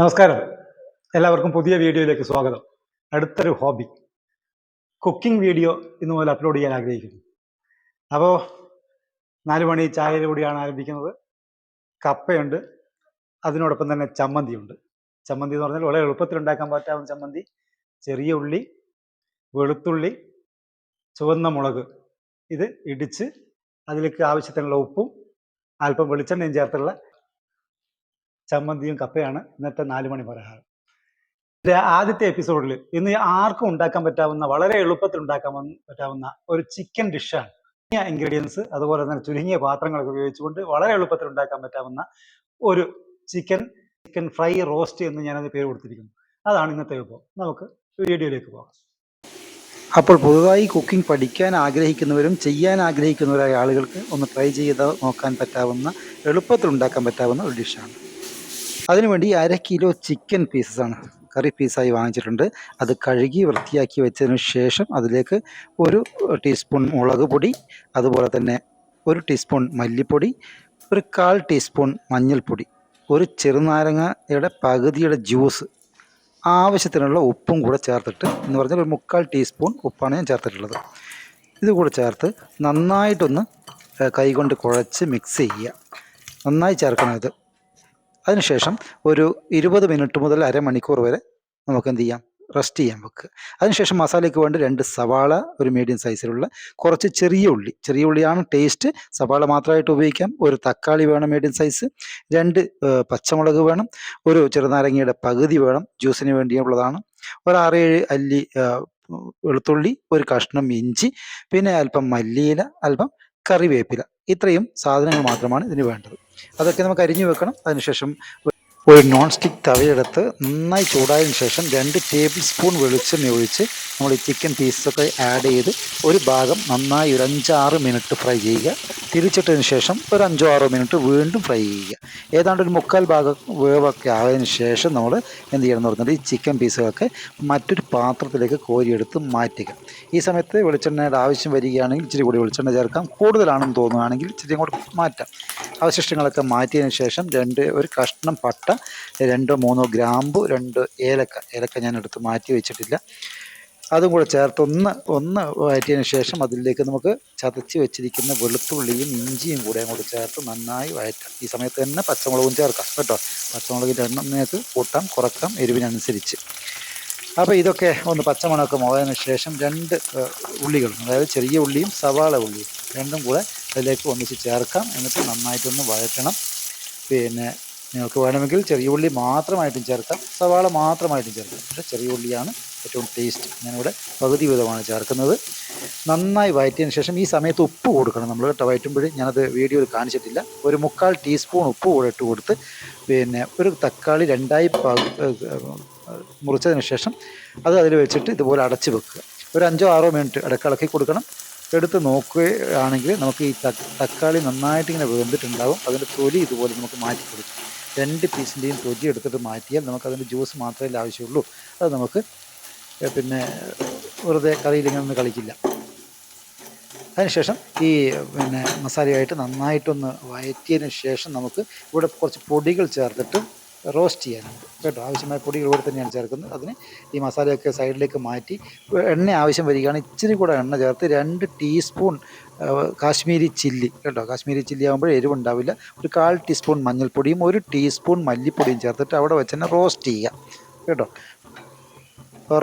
നമസ്കാരം. എല്ലാവർക്കും പുതിയ വീഡിയോയിലേക്ക് സ്വാഗതം. അടുത്തൊരു ഹോബി. കുക്കിംഗ് വീഡിയോ ഇന്ന് മുതൽ അപ്ലോഡ് ചെയ്യാൻ ആഗ്രഹിക്കുന്നു. അപ്പോൾ നാല് മണി ചായയിലൂടെയാണ് ആരംഭിക്കുന്നത്. കപ്പയുണ്ട്. അതിനോടൊപ്പം തന്നെ ചമ്മന്തിയുണ്ട്. ചമ്മന്തി എന്ന് പറഞ്ഞാൽ വളരെ എളുപ്പത്തിൽ ഉണ്ടാക്കാൻ പറ്റാവുന്ന ചമ്മന്തി. ചെറിയ ഉള്ളി വെളുത്തുള്ളി ചുവന്ന മുളക്. ഇത് ഇടിച്ച് അതിലേക്ക് ആവശ്യത്തിനുള്ള ഉപ്പും അല്പം വെളിച്ചെണ്ണയും ചേർത്തുള്ള ചമ്മന്തിയും കപ്പയാണ് ഇന്നത്തെ നാല് മണി പലഹാരം. ആദ്യത്തെ എപ്പിസോഡിൽ ഇന്ന് ആർക്കും ഉണ്ടാക്കാൻ പറ്റാവുന്ന വളരെ എളുപ്പത്തിൽ ഉണ്ടാക്കാൻ പറ്റാവുന്ന ഒരു ചിക്കൻ ഡിഷാണ് ചുരുങ്ങിയ ഇൻഗ്രീഡിയൻസ് അതുപോലെ തന്നെ ചുരുങ്ങിയ പാത്രങ്ങളൊക്കെ ഉപയോഗിച്ചുകൊണ്ട് വളരെ എളുപ്പത്തിൽ ഉണ്ടാക്കാൻ പറ്റാവുന്ന ഒരു ചിക്കൻ ചിക്കൻ ഫ്രൈ റോസ്റ്റ് എന്ന് ഞാനത് പേര് കൊടുത്തിരിക്കുന്നു. അതാണ് ഇന്നത്തെ വിഭവം. നമുക്ക് വീഡിയോയിലേക്ക് പോകാം. അപ്പോൾ പൊതുവായി കുക്കിംഗ് പഠിക്കാൻ ആഗ്രഹിക്കുന്നവരും ചെയ്യാൻ ആഗ്രഹിക്കുന്നവരായ ആളുകൾക്ക് ഒന്ന് ട്രൈ ചെയ്ത് നോക്കാൻ പറ്റാവുന്ന എളുപ്പത്തിൽ ഉണ്ടാക്കാൻ പറ്റാവുന്ന ഒരു ഡിഷാണ് അതിനുവേണ്ടി അര കിലോ ചിക്കൻ പീസസ് ആണ് കറി പീസായി വാങ്ങിച്ചിട്ടുണ്ട്. അത് കഴുകി വൃത്തിയാക്കി വെച്ചതിന് ശേഷം അതിലേക്ക് ഒരു ടീസ്പൂൺ മുളക് പൊടി അതുപോലെ തന്നെ ഒരു ടീസ്പൂൺ മല്ലിപ്പൊടി ഒരു കാൽ ടീസ്പൂൺ മഞ്ഞൾപ്പൊടി ഒരു ചെറുനാരങ്ങയുടെ പകുതിയുടെ ജ്യൂസ് ആവശ്യത്തിനുള്ള ഉപ്പും കൂടെ ചേർത്തിട്ട് എന്ന് പറഞ്ഞാൽ ഒരു മുക്കാൽ ടീസ്പൂൺ ഉപ്പാണ് ഞാൻ ചേർത്തിട്ടുള്ളത്. ഇത് കൂടെ ചേർത്ത് നന്നായിട്ടൊന്ന് കൈകൊണ്ട് കുഴച്ച് മിക്സ് ചെയ്യുക. നന്നായി ചേർക്കണം ഇത്. അതിനുശേഷം ഒരു ഇരുപത് മിനിറ്റ് മുതൽ അരമണിക്കൂർ വരെ നമുക്ക് എന്ത് ചെയ്യാം? റെസ്റ്റ് ചെയ്യാൻ വെക്കുക അതിനുശേഷം മസാലയ്ക്ക് വേണ്ടി രണ്ട് സവാള ഒരു മീഡിയം സൈസിലുള്ള കുറച്ച് ചെറിയ ഉള്ളി. ചെറിയ ഉള്ളിയാണ് ടേസ്റ്റ് സവാള മാത്രമായിട്ട് ഉപയോഗിക്കാം. ഒരു തക്കാളി വേണം മീഡിയം സൈസ് രണ്ട് പച്ചമുളക് വേണം. ഒരു ചെറുനാരങ്ങയുടെ പകുതി വേണം. ജ്യൂസിന് വേണ്ടിയുള്ളതാണ് ഒരു ആറേഴ് അല്ലി വെളുത്തുള്ളി ഒരു കഷ്ണം ഇഞ്ചി പിന്നെ അല്പം മല്ലിയില അല്പം കറിവേപ്പില. ഇത്രയും സാധനങ്ങൾ മാത്രമാണ് ഇതിന് വേണ്ടത്. അതൊക്കെ നമുക്ക് അരിഞ്ഞു വെക്കണം. അതിനുശേഷം ഒരു നോൺ സ്റ്റിക്ക് തവയെടുത്ത് നന്നായി ചൂടായതിനു ശേഷം രണ്ട് ടേബിൾ സ്പൂൺ വെളിച്ചെണ്ണ ഒഴിച്ച് നമ്മൾ ഈ ചിക്കൻ പീസൊക്കെ ആഡ് ചെയ്ത് ഒരു ഭാഗം നന്നായി ഒരു അഞ്ചാറ് മിനിറ്റ് ഫ്രൈ ചെയ്യുക. തിരിച്ചിട്ടതിന് ശേഷം ഒരു അഞ്ചോ ആറോ മിനിറ്റ് വീണ്ടും ഫ്രൈ ചെയ്യുക. ഏതാണ്ട് ഒരു മുക്കാൽ ഭാഗം വേവൊക്കെ ആയതിനു ശേഷം നമ്മൾ എന്ത് ചെയ്യണം എന്ന് പറഞ്ഞാൽ ഈ ചിക്കൻ പീസുകളൊക്കെ മറ്റൊരു പാത്രത്തിലേക്ക് കോരിയെടുത്ത് മാറ്റുക. ഈ സമയത്ത് വെളിച്ചെണ്ണയുടെ ആവശ്യം വരികയാണെങ്കിൽ ഇച്ചിരി കൂടി വെളിച്ചെണ്ണ ചേർക്കാം. കൂടുതലാണെന്ന് തോന്നുകയാണെങ്കിൽ ഇച്ചിരി കൂടി മാറ്റാം. അവശിഷ്ടങ്ങളൊക്കെ മാറ്റിയതിന് ശേഷം രണ്ട് ഒരു കഷ്ണം പട്ട രണ്ടോ മൂന്നോ ഗ്രാമ്പു രണ്ട് ഏലക്ക. ഏലക്ക ഞാൻ എടുത്ത് മാറ്റി വെച്ചിട്ടില്ല. അതും കൂടെ ചേർത്ത് ഒന്ന് ഒന്ന് വഴറ്റിയതിന് ശേഷം അതിലേക്ക് നമുക്ക് ചതച്ച് വെച്ചിരിക്കുന്ന വെളുത്തുള്ളിയും ഇഞ്ചിയും കൂടെ അങ്ങോട്ട് ചേർത്ത് നന്നായി വഴറ്റാം. ഈ സമയത്ത് തന്നെ പച്ചമുളകും ചേർക്കാം കേട്ടോ. പച്ചമുളകിന്റെ എണ്ണം നിങ്ങൾക്ക് കൂട്ടാം കുറക്കാം എരിവിനനുസരിച്ച്. അപ്പോൾ ഇതൊക്കെ ഒന്ന് പച്ചമണമൊക്കെ മുളതിന് ശേഷം രണ്ട് ഉള്ളികളും അതായത് ചെറിയ ഉള്ളിയും സവാള ഉള്ളിയും രണ്ടും കൂടെ അതിലേക്ക് ഒന്നിച്ച് ചേർക്കാം. എന്നിട്ട് നന്നായിട്ടൊന്ന് വഴറ്റണം. പിന്നെ നിങ്ങൾക്ക് വേണമെങ്കിൽ ചെറിയ ഉള്ളി മാത്രമായിട്ടും ചേർക്കാം. സവാള മാത്രമായിട്ടും ചേർക്കാം. പക്ഷേ ചെറിയ ഉള്ളിയാണ് ഏറ്റവും ടേസ്റ്റ് ഞാനിവിടെ പകുതി വിധമാണ് ചേർക്കുന്നത്. നന്നായി വഴറ്റിയതിന് ശേഷം ഈ സമയത്ത് ഉപ്പ് കൊടുക്കണം നമ്മൾ കേട്ടോ. വഴറ്റുമ്പോൾ ഞാനത് വീഡിയോയിൽ കാണിച്ചിട്ടില്ല. ഒരു മുക്കാൽ ടീസ്പൂൺ ഉപ്പ് കൂടെ ഇട്ട് കൊടുത്ത് പിന്നെ ഒരു തക്കാളി രണ്ടായി മുറിച്ചതിന് ശേഷം അത് അതിൽ വെച്ചിട്ട് ഇതുപോലെ അടച്ച് വെക്കുക. ഒരു അഞ്ചോ ആറോ മിനിറ്റ് ഇടയ്ക്ക് ഇളക്കി കൊടുക്കണം. എടുത്ത് നോക്കുകയാണെങ്കിൽ നമുക്ക് ഈ തക്കാളി നന്നായിട്ട് ഇങ്ങനെ വെന്തിട്ടുണ്ടാകും അതിന്റെ തൊലി ഇതുപോലെ നമുക്ക് മാറ്റി കൊടുക്കും. രണ്ട് പീസിന്റെയും തൊലി എടുത്തിട്ട് മാറ്റിയാൽ നമുക്ക് അതിന്റെ ജ്യൂസ് മാത്രമേ ആവശ്യമുള്ളൂ. അത് നമുക്ക് പിന്നെ വെറുതെ കറിയിൽ ഒന്ന് ഒന്നും കളിക്കില്ല. അതിനുശേഷം ഈ പിന്നെ മസാലയായിട്ട് നന്നായിട്ടൊന്ന് വഴറ്റിയതിന് ശേഷം നമുക്ക് ഇവിടെ കുറച്ച് പൊടികൾ ചേർത്തിട്ട് റോസ്റ്റ് ചെയ്യാനുണ്ട് കേട്ടോ. ആവശ്യമായ പൊടികൾ ഇവിടെ തന്നെയാണ് ചേർക്കുന്നത്. അതിന് ഈ മസാലയൊക്കെ സൈഡിലേക്ക് മാറ്റി എണ്ണ ആവശ്യം വരികയാണ്. ഇച്ചിരി കൂടെ എണ്ണ ചേർത്ത് രണ്ട് ടീസ്പൂൺ കാശ്മീരി ചില്ലി കേട്ടോ. കാശ്മീരി ചില്ലി ആകുമ്പോൾ എരിവുണ്ടാവില്ല. ഒരു കാൽ ടീസ്പൂൺ മഞ്ഞൾപ്പൊടിയും ഒരു ടീസ്പൂൺ മല്ലിപ്പൊടിയും ചേർത്തിട്ട് അവിടെ വെച്ച് തന്നെ റോസ്റ്റ് ചെയ്യുക കേട്ടോ.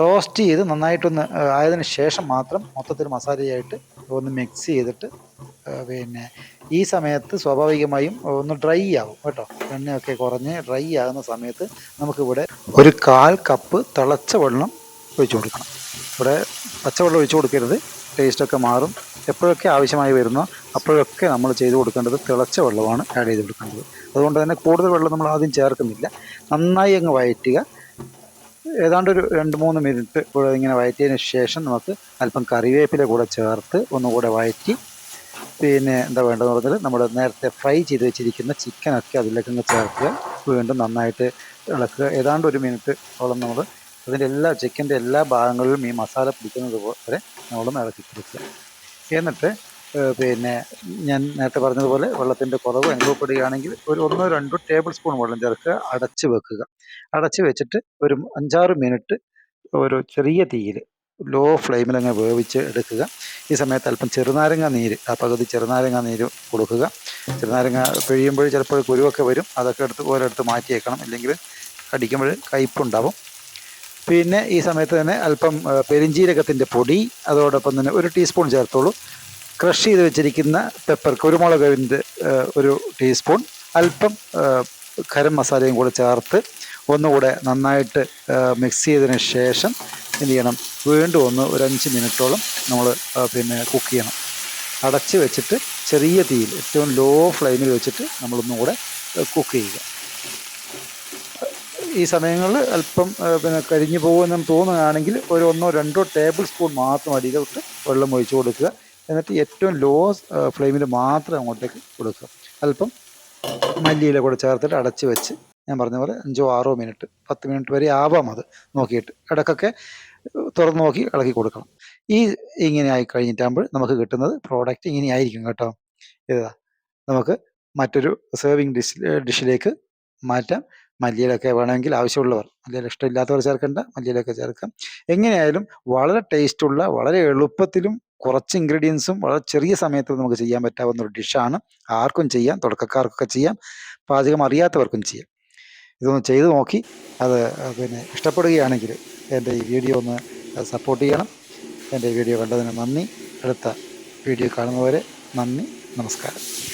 റോസ്റ്റ് ചെയ്ത് നന്നായിട്ടൊന്ന് ആയതിനു ശേഷം മാത്രം മൊത്തത്തിൽ മസാലയായിട്ട് ഒന്ന് മിക്സ് ചെയ്തിട്ട് പിന്നെ ഈ സമയത്ത് സ്വാഭാവികമായും ഒന്ന് ഡ്രൈ ആവും കേട്ടോ. എണ്ണയൊക്കെ കുറഞ്ഞ് ഡ്രൈ ആകുന്ന സമയത്ത് നമുക്കിവിടെ ഒരു കാൽ കപ്പ് തിളച്ച വെള്ളം ഒഴിച്ചു കൊടുക്കണം. ഇവിടെ പച്ചവെള്ളം ഒഴിച്ചു കൊടുക്കരുത്. ടേസ്റ്റൊക്കെ മാറും. എപ്പോഴൊക്കെ ആവശ്യമായി വരുന്നോ അപ്പോഴൊക്കെ നമ്മൾ ചെയ്തു കൊടുക്കേണ്ടത് തിളച്ച വെള്ളമാണ് ആഡ് ചെയ്ത് കൊടുക്കേണ്ടത്. അതുകൊണ്ട് തന്നെ കൂടുതൽ വെള്ളം നമ്മൾ ആദ്യം ചേർക്കുന്നില്ല. നന്നായി അങ്ങ് വഴറ്റുക. ഏതാണ്ട് ഒരു രണ്ട് മൂന്ന് മിനിറ്റ് കൂടെ ഇങ്ങനെ വഴറ്റിയതിന് ശേഷം നമുക്ക് അല്പം കറിവേപ്പില കൂടെ ചേർത്ത് ഒന്നുകൂടെ വഴറ്റി പിന്നെ എന്താ വേണ്ടതെന്ന് പറഞ്ഞാൽ നമ്മൾ നേരത്തെ ഫ്രൈ ചെയ്ത് വെച്ചിരിക്കുന്ന ചിക്കനൊക്കെ അതിലേക്ക് അങ്ങ് ചേർക്കുക. വീണ്ടും നന്നായിട്ട് ഇളക്കുക. ഏതാണ്ട് ഒരു മിനിറ്റ് ഓളം നമ്മൾ അതിന്റെ എല്ലാ ചിക്കന്റെ എല്ലാ ഭാഗങ്ങളിലും ഈ മസാല പിടിക്കുന്നത് പോലെ നമ്മൾ ഇളക്കി കൊടുക്കുക. എന്നിട്ട് പിന്നെ ഞാൻ നേരത്തെ പറഞ്ഞതുപോലെ വെള്ളത്തിന്റെ കുറവ് അനുഭവപ്പെടുകയാണെങ്കിൽ ഒരു ഒന്നോ രണ്ടോ ടേബിൾ സ്പൂൺ വെള്ളം ചേർക്കുക അടച്ച് വെക്കുക. അടച്ച് വെച്ചിട്ട് ഒരു അഞ്ചാറ് മിനിറ്റ് ഒരു ചെറിയ തീയിൽ ലോ ഫ്ലെയിമിൽ അങ്ങ് വേവിച്ച് എടുക്കുക. ഈ സമയത്ത് അല്പം ചെറുനാരങ്ങ നീര് ആ പകുതി ചെറുനാരങ്ങ നീര് കൊടുക്കുക. ചെറുനാരങ്ങ പിഴിയുമ്പോൾ ചിലപ്പോൾ കുരുവൊക്കെ വരും അതൊക്കെ എടുത്ത് ഓരോടുത്ത് മാറ്റിയേക്കണം. ഇല്ലെങ്കിൽ കടിക്കുമ്പോൾ കയ്പുണ്ടാവും പിന്നെ ഈ സമയത്ത് തന്നെ അല്പം പെരിഞ്ചീരകത്തിന്റെ പൊടി അതോടൊപ്പം തന്നെ ഒരു ടീസ്പൂൺ ചേർത്തോളൂ. ക്രഷ് ചെയ്ത് വെച്ചിരിക്കുന്ന പെപ്പർ കുരുമുളകിന്റെ ആ, ഒരു ടീസ്പൂൺ അല്പം ഖരം മസാലയും കൂടെ ചേർത്ത് ഒന്നുകൂടെ നന്നായിട്ട് മിക്സ് ചെയ്തതിന് ശേഷം എന്ത് ചെയ്യണം? വീണ്ടും ഒന്ന് ഒരു അഞ്ച് മിനിറ്റോളം നമ്മൾ പിന്നെ കുക്ക് ചെയ്യണം. അടച്ച് വെച്ചിട്ട് ചെറിയ തീയിൽ ഏറ്റവും ലോ ഫ്ലെയിമിൽ വെച്ചിട്ട് നമ്മളൊന്നും കൂടെ കുക്ക് ചെയ്യുക. ഈ സമയങ്ങളിൽ അല്പം പിന്നെ കരിഞ്ഞു പോകുമെന്ന് തോന്നുകയാണെങ്കിൽ ഒരു ഒന്നോ രണ്ടോ ടേബിൾ സ്പൂൺ മാത്രം അടിയിലോട്ട് വെള്ളം ഒഴിച്ചു കൊടുക്കുക. എന്നിട്ട് ഏറ്റവും ലോ ഫ്ലെയിമിൽ മാത്രം അങ്ങോട്ടേക്ക് കൊടുക്കുക. അല്പം മല്ലിയില കൂടെ ചേർത്തിട്ട് അടച്ച് വെച്ച് ഞാൻ പറഞ്ഞ പോലെ അഞ്ചോ ആറോ മിനിറ്റ് പത്ത് മിനിറ്റ് വരെ ആവാം അത് നോക്കിയിട്ട്. ഇടക്കൊക്കെ തുറന്ന് നോക്കി ഇളക്കി കൊടുക്കണം. ഈ ഇങ്ങനെ ആയി കഴിഞ്ഞിട്ടാകുമ്പോൾ നമുക്ക് കിട്ടുന്നത് പ്രോഡക്റ്റ് ഇങ്ങനെ ആയിരിക്കും കേട്ടോ. ഇതാ നമുക്ക് മറ്റൊരു സെർവിങ് ഡിഷ് ഡിഷിലേക്ക് മാറ്റാം. മല്ലിയിലൊക്കെ വേണമെങ്കിൽ ആവശ്യമുള്ളവർ മല്ലിയിൽ ഇഷ്ടമില്ലാത്തവർ ചേർക്കേണ്ട മല്ലിയിലൊക്കെ ചേർക്കാം. എങ്ങനെയായാലും വളരെ ടേസ്റ്റുള്ള വളരെ എളുപ്പത്തിലും കുറച്ച് ഇൻഗ്രീഡിയൻസും വളരെ ചെറിയ സമയത്ത് നമുക്ക് ചെയ്യാൻ പറ്റാവുന്ന ഒരു ഡിഷാണ് ആർക്കും ചെയ്യാം തുടക്കക്കാർക്കൊക്കെ ചെയ്യാം പാചകം അറിയാത്തവർക്കും ചെയ്യാം. ഇതൊന്ന് ചെയ്തു നോക്കി അത് പിന്നെ ഇഷ്ടപ്പെടുകയാണെങ്കിൽ എന്റെ ഈ വീഡിയോ ഒന്ന് സപ്പോർട്ട് ചെയ്യണം. എന്റെ വീഡിയോ കണ്ടതിന് നന്ദി. അടുത്ത വീഡിയോ കാണുന്നവരെ നന്ദി നമസ്കാരം.